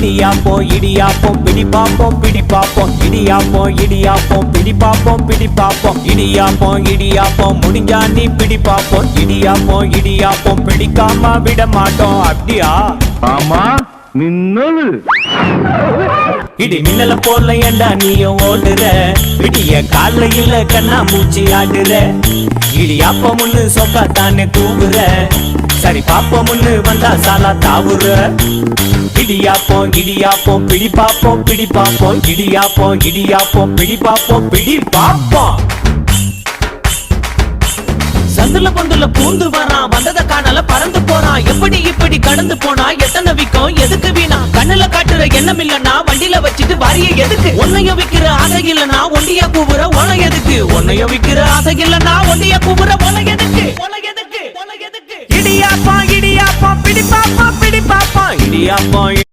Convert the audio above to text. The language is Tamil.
இடியாப்போம் இடியாப்போம் பிடி பாப்போம் பிடி பாப்போம் இடியாப்போம் இடியாப்போம் பிடி பாப்போம் பிடி பாப்போம் இடியாப்போம் இடியாப்போம் முடிஞ்சா நீ பிடி பாப்போம் இடியாப்போம் இடியாப்போம் பிடிக்காம விட மாட்டோம். அப்படியா? ஆமா மின்னலு. இடி மின்னல போல ஏண்டா நீயும் ஓடுற? விடிய கால இல்ல கண்ணா மூச்சு ஆடுற? இடியாப்ப முன்னு சொக்கா தானே தூங்குற சரி பாப்ப முன்னு வந்தா சாலா தாவுற? இடியாப்போம் இடியாப்போம் பிடி பாப்போம் பிடி பாப்போம் இடியாப்போம் இடியாப்போம் பிடி பாப்போம் பிடி பாப்போம் சந்துல பொந்துல பூந்து வரான் வந்தத காணல பறந்து போறான் எப்படி இப்படி கடந்து போனா எத்தனை விக்கம் எதுக்கு வீணா? கண்ணுல காட்டுற எண்ணம் இல்லனா வண்டியில வச்சுட்டு வாரிய எதுக்கு? உன்னைய விக்கிற ஆசை இல்லனா ஒண்டியா கூவுற ஒலை எதுக்கு? உன்னைய விக்கிற ஆசை இல்லனா ஒண்டியா கூவுற ஒலை எதுக்கு? ஒலை எதுக்கு? உன எதுக்கு? இடியாப்பா இடியாப்பா பிடிப்பா பாப்பா பிடி பாப்பா இடியாப்பா